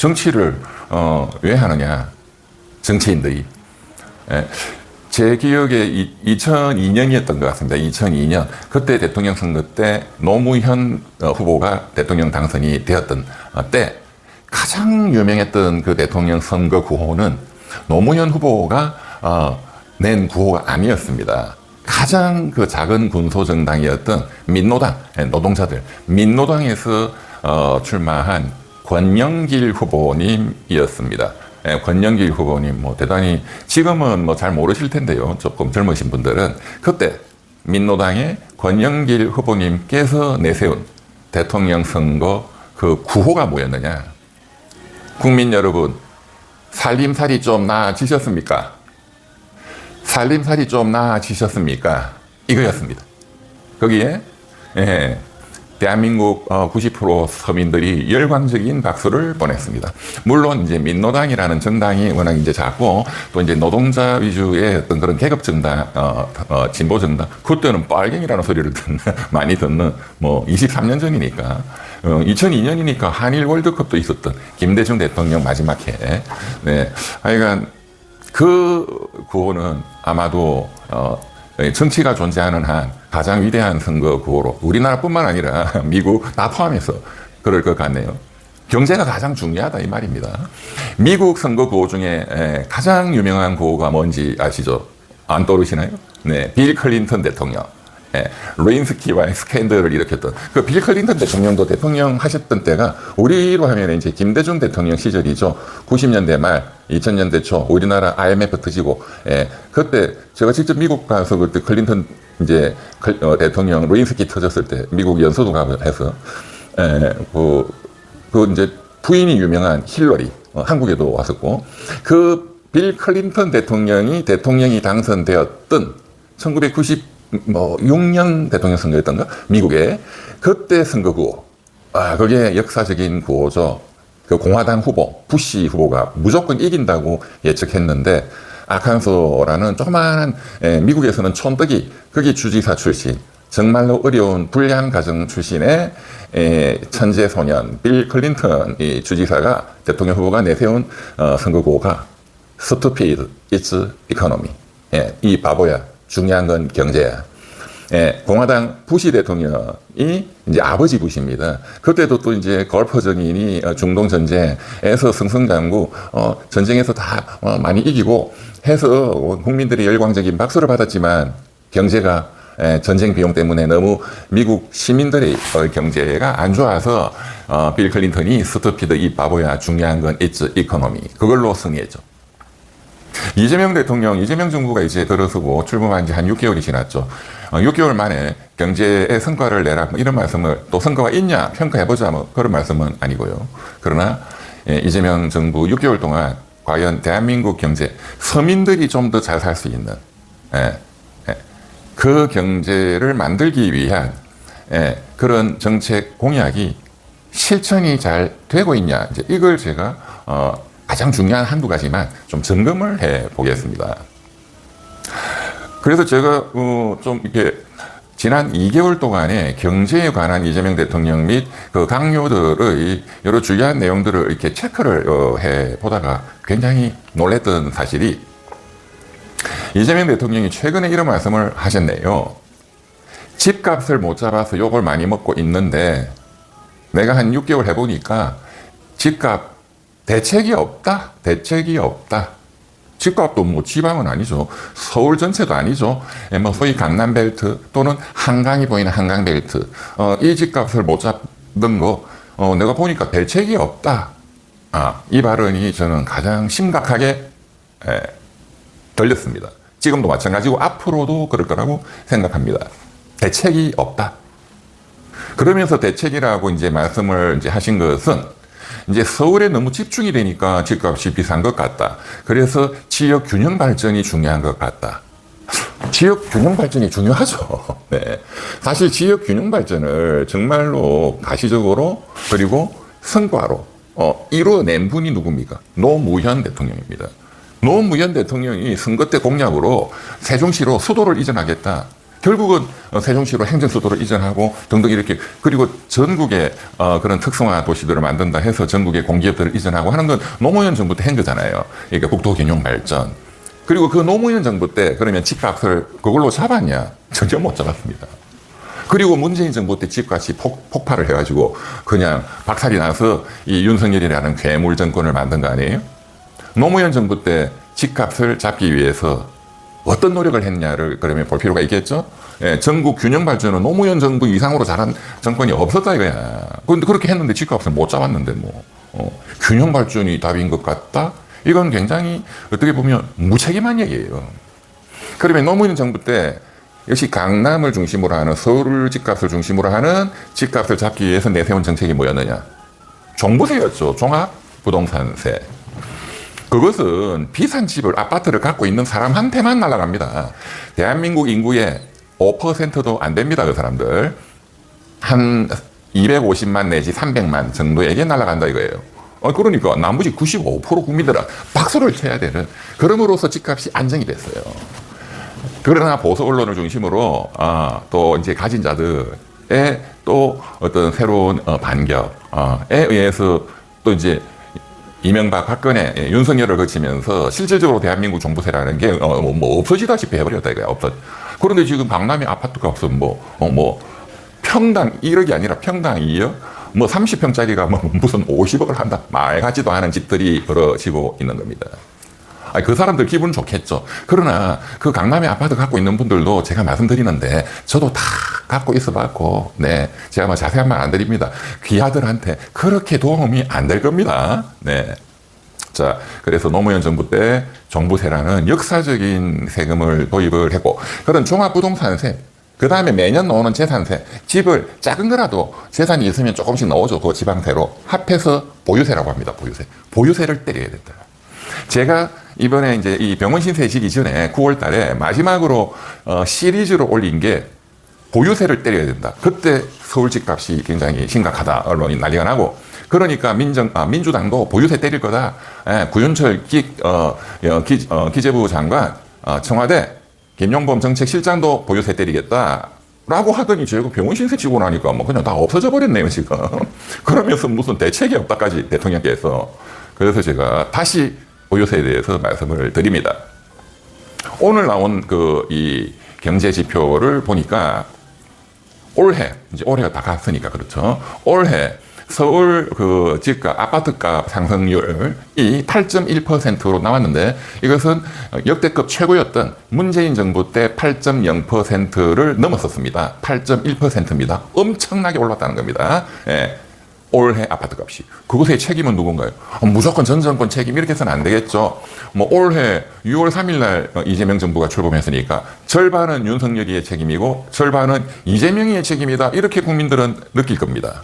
정치를 어, 왜 하느냐? 정치인들이. 예. 제 기억에 2002년이었던 것 같습니다. 2002년 그때 대통령 선거 때 노무현 어, 후보가 대통령 당선이 되었던 어, 때 가장 유명했던 그 대통령 선거 구호는 노무현 후보가 어, 낸 구호가 아니었습니다. 가장 그 작은 군소 정당이었던 민노당 예, 노동자들 민노당에서 어, 출마한 권영길 후보님이었습니다. 예, 권영길 후보님 뭐 대단히 지금은 뭐 잘 모르실 텐데요. 조금 젊으신 분들은 그때 민노당의 권영길 후보님께서 내세운 대통령 선거 그 구호가 뭐였느냐? 국민 여러분, 살림살이 좀 나아지셨습니까? 살림살이 좀 나아지셨습니까? 이거였습니다. 거기에 예, 대한민국 90% 서민들이 열광적인 박수를 보냈습니다. 물론 이제 민노당이라는 정당이 워낙 이제 작고 또 이제 노동자 위주의 어떤 그런 계급 정당, 어, 어, 진보 정당, 그때는 빨갱이라는 소리를 듣는, 많이 듣는 뭐 23년 전이니까 어, 2002년이니까 한일 월드컵도 있었던 김대중 대통령 마지막 해. 네. 하여간 그 구호는 아마도 어, 정치가 존재하는 한 가장 위대한 선거 구호로 우리나라뿐만 아니라 미국 다 포함해서 그럴 것 같네요. 경제가 가장 중요하다 이 말입니다. 미국 선거 구호 중에 에, 가장 유명한 구호가 뭔지 아시죠? 안 떠오르시나요? 네, 빌 클린턴 대통령. 예, 레인스키와의 스캔들을 일으켰던 그 빌 클린턴 대통령도 대통령 하셨던 때가 우리로 하면 이제 김대중 대통령 시절이죠. 90년대 말 2000년대 초 우리나라 IMF 터지고 예, 그때 제가 직접 미국 가서 그때 클린턴 이제 클- 어, 대통령 레인스키 터졌을 때 미국 연수도 가고 해서 예, 그, 그 이제 부인이 유명한 힐러리 어, 한국에도 왔었고 그 빌 클린턴 대통령이 대통령이 당선되었던 1990 뭐 6년 대통령 선거였던가 미국에 그때 선거 구호 아 그게 역사적인 구호죠 그 공화당 후보 부시 후보가 무조건 이긴다고 예측했는데 아칸소라는 조그마한 에, 미국에서는 촌뜨기 거기 주지사 출신 정말로 어려운 불량 가정 출신의 에, 천재 소년 빌 클린턴 이 주지사가 대통령 후보가 내세운 어, 선거 구호가 Stupid, it's economy. 예, 이 바보야. 중요한 건 경제야. 예, 공화당 부시 대통령이 이제 아버지 부시입니다. 그때도 또 이제 걸퍼 정인이 어, 중동 전쟁에서 승승장구 어, 전쟁에서 다 어, 많이 이기고 해서 국민들이 열광적인 박수를 받았지만 경제가 예, 전쟁 비용 때문에 너무 미국 시민들의 어, 경제가 안 좋아서 어, 빌 클린턴이 스투피드 이 바보야 중요한 건 it's economy 그걸로 승리했죠. 이재명 대통령, 이재명 정부가 이제 들어서고 출범한 지 한 6개월이 지났죠. 어, 6개월 만에 경제의 성과를 내라 뭐 이런 말씀을 또 성과가 있냐 평가해보자 뭐 그런 말씀은 아니고요. 그러나 예, 이재명 정부 6개월 동안 과연 대한민국 경제 서민들이 좀 더 잘 살 수 있는 예, 예, 그 경제를 만들기 위한 예, 그런 정책 공약이 실천이 잘 되고 있냐 이제 이걸 제가 어, 가장 중요한 한두 가지만 좀 점검을 해 보겠습니다. 그래서 제가 어, 좀 이렇게 지난 2개월 동안에 경제에 관한 이재명 대통령 및 그 강요들의 여러 중요한 내용들을 이렇게 체크를 어, 해 보다가 굉장히 놀랬던 사실이 이재명 대통령이 최근에 이런 말씀을 하셨네요. 집값을 못 잡아서 욕을 많이 먹고 있는데 내가 한 6개월 해보니까 집값 대책이 없다. 대책이 없다. 집값도 뭐 지방은 아니죠. 서울 전체도 아니죠. 예, 뭐 소위 강남벨트 또는 한강이 보이는 한강벨트. 어, 이 집값을 못 잡는 거, 어, 내가 보니까 대책이 없다. 아, 이 발언이 저는 가장 심각하게 예, 들렸습니다. 지금도 마찬가지고 앞으로도 그럴 거라고 생각합니다. 대책이 없다. 그러면서 대책이라고 이제 말씀을 이제 하신 것은 이제 서울에 너무 집중이 되니까 집값이 비싼 것 같다. 그래서 지역 균형 발전이 중요한 것 같다. 지역 균형 발전이 중요하죠. 네. 사실 지역 균형 발전을 정말로 가시적으로 그리고 성과로 어, 이루어낸 분이 누굽니까? 노무현 대통령입니다. 노무현 대통령이 선거 때 공약으로 세종시로 수도를 이전하겠다. 결국은 어, 세종시로 행정수도를 이전하고 등등 이렇게 그리고 전국에 어, 그런 특성화 도시들을 만든다 해서 전국에 공기업들을 이전하고 하는 건 노무현 정부 때 한 거잖아요. 그러니까 국토 균형 발전. 그리고 그 노무현 정부 때 그러면 집값을 그걸로 잡았냐? 전혀 못 잡았습니다. 그리고 문재인 정부 때 집값이 폭, 폭발을 해가지고 그냥 박살이 나서 이 윤석열이라는 괴물 정권을 만든 거 아니에요? 노무현 정부 때 집값을 잡기 위해서 어떤 노력을 했냐를 그러면 볼 필요가 있겠죠? 예, 전국 균형 발전은 노무현 정부 이상으로 잘한 정권이 없었다 이거야. 그런데 그렇게 했는데 집값을 못 잡았는데 뭐 어, 균형 발전이 답인 것 같다? 이건 굉장히 어떻게 보면 무책임한 얘기예요. 그러면 노무현 정부 때 역시 강남을 중심으로 하는 서울 집값을 중심으로 하는 집값을 잡기 위해서 내세운 정책이 뭐였느냐? 종부세였죠. 종합 부동산세. 그것은 비싼 집을 아파트를 갖고 있는 사람한테만 날아갑니다. 대한민국 인구의 5%도 안 됩니다. 그 사람들 한 250만 내지 300만 정도에게 날아간다 이거예요. 어, 그러니까 나머지 95% 국민들은 박수를 쳐야 되는 그럼으로써 집값이 안정이 됐어요. 그러나 보수 언론을 중심으로 아, 또 이제 가진 자들의 또 어떤 새로운 어, 반격에 의해서 또 이제 이명박 박근혜 예, 윤석열을 거치면서 실질적으로 대한민국 종부세라는 게 어, 뭐, 뭐 없어지다시피 해버렸다 이거야 없어. 그런데 지금 강남의 아파트 값은 뭐, 어, 뭐 평당 1억이 아니라 평당 2억 뭐 30평짜리가 뭐 무슨 50억을 한다 말 같지도 않은 집들이 벌어지고 있는 겁니다. 아니, 그 사람들 기분 좋겠죠. 그러나 그 강남에 아파트 갖고 있는 분들도 제가 말씀드리는데 저도 다 갖고 있어 봤고, 네. 제가 뭐 자세한 말 안 드립니다. 귀하들한테 그렇게 도움이 안 될 겁니다. 네. 자, 그래서 노무현 정부 때 종부세라는 역사적인 세금을 도입을 했고, 그런 종합부동산세, 그 다음에 매년 나오는 재산세, 집을 작은 거라도 재산이 있으면 조금씩 넣어줘. 그 지방세로 합해서 보유세라고 합니다. 보유세. 보유세를 때려야 된다. 제가 이번에 이제 이 병원 신세 지기 전에 9월 달에 마지막으로 어, 시리즈로 올린 게 보유세를 때려야 된다. 그때 서울 집 값이 굉장히 심각하다. 언론이 난리가 나고. 그러니까 민정, 아, 민주당도 보유세 때릴 거다. 예, 구윤철 기, 어, 어, 기, 어, 기재부 장관, 어, 청와대, 김용범 정책실장도 보유세 때리겠다. 라고 하더니 제가 병원 신세 치고 나니까 뭐 그냥 다 없어져 버렸네요, 지금. 그러면서 무슨 대책이 없다까지 대통령께서. 그래서 제가 다시 보유세에 대해서 말씀을 드립니다. 오늘 나온 그 이 경제 지표를 보니까 올해 이제 올해가 다 갔으니까 그렇죠. 올해 서울 그 집값 아파트값 상승률이 8.1%로 나왔는데 이것은 역대급 최고였던 문재인 정부 때 8.0%를 넘었었습니다. 8.1%입니다. 엄청나게 올랐다는 겁니다. 예. 올해 아파트 값이. 그것의 책임은 누군가요? 어, 무조건 전 정권 책임 이렇게 해서는 안 되겠죠. 뭐 올해 6월 3일 날 어, 이재명 정부가 출범했으니까 절반은 윤석열이의 책임이고 절반은 이재명이의 책임이다. 이렇게 국민들은 느낄 겁니다.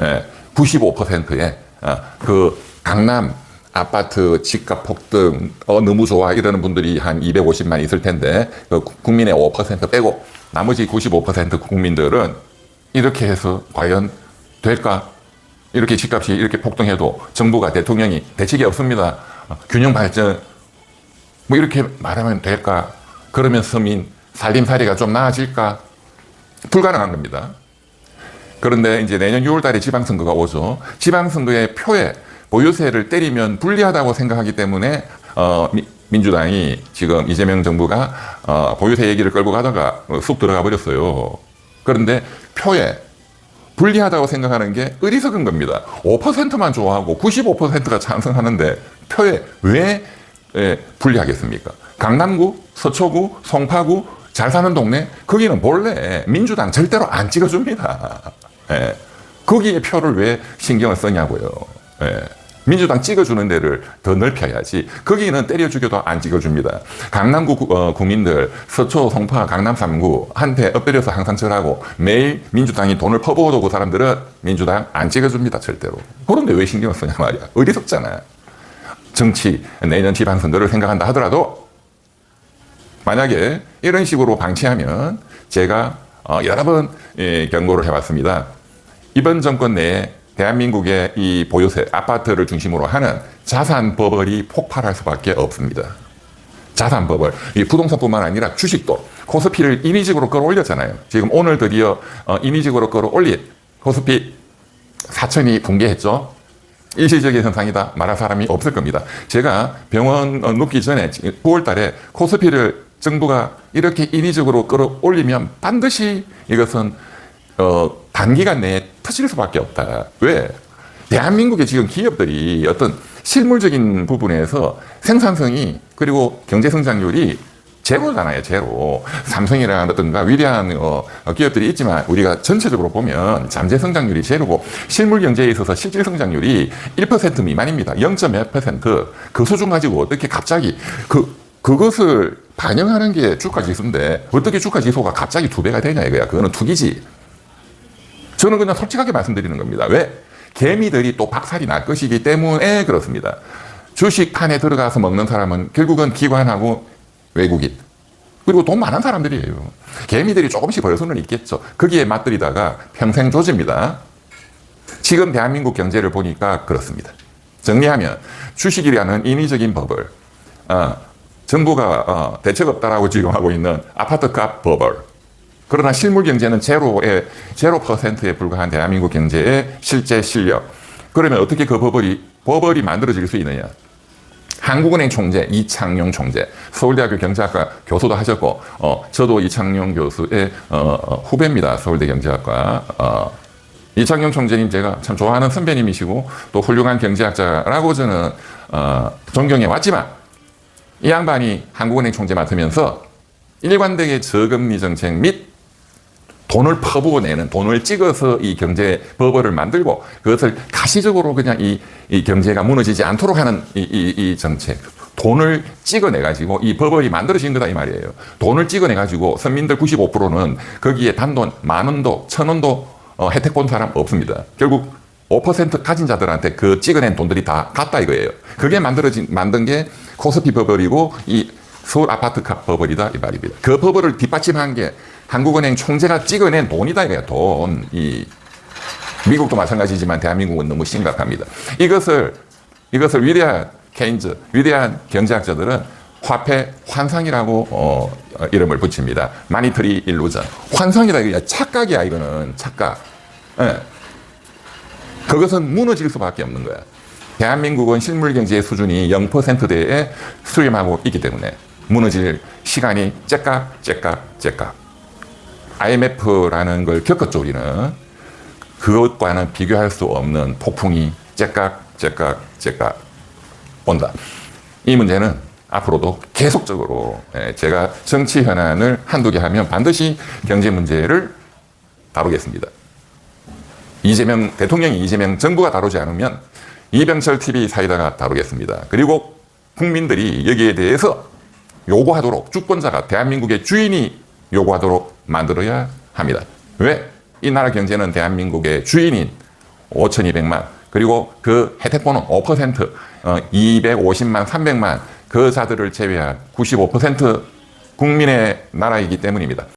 예, 95%의 어, 그 강남 아파트 집값 폭등 어, 너무 좋아 이러는 분들이 한 250만 있을 텐데 그 국민의 5% 빼고 나머지 95% 국민들은 이렇게 해서 과연 될까? 이렇게 집값이 이렇게 폭등해도 정부가 대통령이 대책이 없습니다. 어, 균형 발전 뭐 이렇게 말하면 될까? 그러면 서민 살림살이가 좀 나아질까? 불가능한 겁니다. 그런데 이제 내년 6월 달에 지방선거가 오죠. 지방선거의 표에 보유세를 때리면 불리하다고 생각하기 때문에 어, 미, 민주당이 지금 이재명 정부가 어, 보유세 얘기를 끌고 가다가 쑥 들어가 버렸어요. 그런데 표에 불리하다고 생각하는 게 어리석은 겁니다. 5%만 좋아하고 95%가 찬성하는데 표에 왜 예, 불리하겠습니까? 강남구, 서초구, 송파구, 잘 사는 동네 거기는 본래 민주당 절대로 안 찍어줍니다. 예. 거기에 표를 왜 신경을 쓰냐고요. 예. 민주당 찍어주는 데를 더 넓혀야지. 거기는 때려 죽여도 안 찍어줍니다. 강남구 어, 국민들, 서초, 송파, 강남 3구 한테 엎드려서 항상 절하고 매일 민주당이 돈을 퍼부어도 그 사람들은 민주당 안 찍어줍니다. 절대로. 그런데 왜 신경을 쓰냐 말이야. 어리석잖아. 정치, 내년 지방선거를 생각한다 하더라도 만약에 이런 식으로 방치하면 제가 어, 여러 번 예, 경고를 해왔습니다. 이번 정권 내에 대한민국의 이 보유세, 아파트를 중심으로 하는 자산 버블이 폭발할 수밖에 없습니다. 자산법을 이 부동산뿐만 아니라 주식도 코스피를 인위적으로 끌어올렸잖아요. 지금 오늘 드디어 어, 인위적으로 끌어올린 코스피 4천이 붕괴했죠. 일시적인 현상이다 말할 사람이 없을 겁니다. 제가 병원 어, 눕기 전에 9월 달에 코스피를 정부가 이렇게 인위적으로 끌어올리면 반드시 이것은 어, 단기간 내에 터질 수밖에 없다. 왜? 대한민국의 지금 기업들이 어떤 실물적인 부분에서 생산성이 그리고 경제 성장률이 제로잖아요, 제로. 삼성이라든가 위대한 어, 기업들이 있지만 우리가 전체적으로 보면 잠재 성장률이 제로고 실물 경제에 있어서 실질 성장률이 1% 미만입니다. 0.몇 퍼센트. 그 수준 가지고 어떻게 갑자기 그 그것을 반영하는 게 주가 지수인데 어떻게 주가 지수가 갑자기 두 배가 되냐 이거야. 그거는 투기지. 저는 그냥 솔직하게 말씀드리는 겁니다. 왜? 개미들이 또 박살이 날 것이기 때문에 그렇습니다. 주식판에 들어가서 먹는 사람은 결국은 기관하고 외국인. 그리고 돈 많은 사람들이에요. 개미들이 조금씩 벌 수는 있겠죠. 거기에 맞들이다가 평생 조집니다. 지금 대한민국 경제를 보니까 그렇습니다. 정리하면 주식이라는 인위적인 법을 어, 정부가 어, 대책 없다라고 지금 하고 있는 아파트 값 법을 그러나 실물 경제는 제로에 제로 퍼센트에 불과한 대한민국 경제의 실제 실력. 그러면 어떻게 그 버벌이 버벌이 만들어질 수 있느냐? 한국은행 총재 이창용 총재 서울대학교 경제학과 교수도 하셨고 어 저도 이창용 교수의 어, 어, 후배입니다 서울대 경제학과 어, 이창용 총재님 제가 참 좋아하는 선배님이시고 또 훌륭한 경제학자라고 저는 어, 존경해 왔지만 이 양반이 한국은행 총재 맡으면서 일관되게 저금리 정책 및 돈을 퍼부어내는 돈을 찍어서 이 경제 버블을 만들고 그것을 가시적으로 그냥 이, 이 경제가 무너지지 않도록 하는 이, 이, 이 정책 돈을 찍어내 가지고 이 버블이 만들어진 거다 이 말이에요. 돈을 찍어내 가지고 서민들 95%는 거기에 단돈 만 원도 천 원도 어, 혜택 본 사람 없습니다. 결국 5% 가진 자들한테 그 찍어낸 돈들이 다 갔다 이거예요. 그게 만들어진 만든 게 코스피 버블이고 이 서울 아파트 값 버블이다 이 말입니다. 그 버블을 뒷받침한 게 한국은행 총재가 찍어낸 돈이다 이거야 돈. 이 미국도 마찬가지지만 대한민국은 너무 심각합니다. 이것을 이것을 위대한 케인즈, 위대한 경제학자들은 화폐 환상이라고 어, 어, 이름을 붙입니다. 마니터리 일루전. 환상이다 이거야. 착각이야 이거는 착각. 예. 그것은 무너질 수밖에 없는 거야. 대한민국은 실물 경제의 수준이 0%대에 수렴하고 있기 때문에 무너질 시간이 째깍 째깍 째깍. IMF라는 걸 겪었죠 우리는. 그것과는 비교할 수 없는 폭풍이 째깍 째깍 째깍 온다. 이 문제는 앞으로도 계속적으로 예, 제가 정치 현안을 한두 개 하면 반드시 경제 문제를 다루겠습니다. 이재명 대통령이 이재명 정부가 다루지 않으면 이병철 TV 사이다가 다루겠습니다. 그리고 국민들이 여기에 대해서 요구하도록 주권자가 대한민국의 주인이 요구하도록 만들어야 합니다. 왜? 이 나라 경제는 대한민국의 주인인 5,200만 그리고 그 혜택보는 5% 어, 250만 300만 그 자들을 제외한 95% 국민의 나라이기 때문입니다.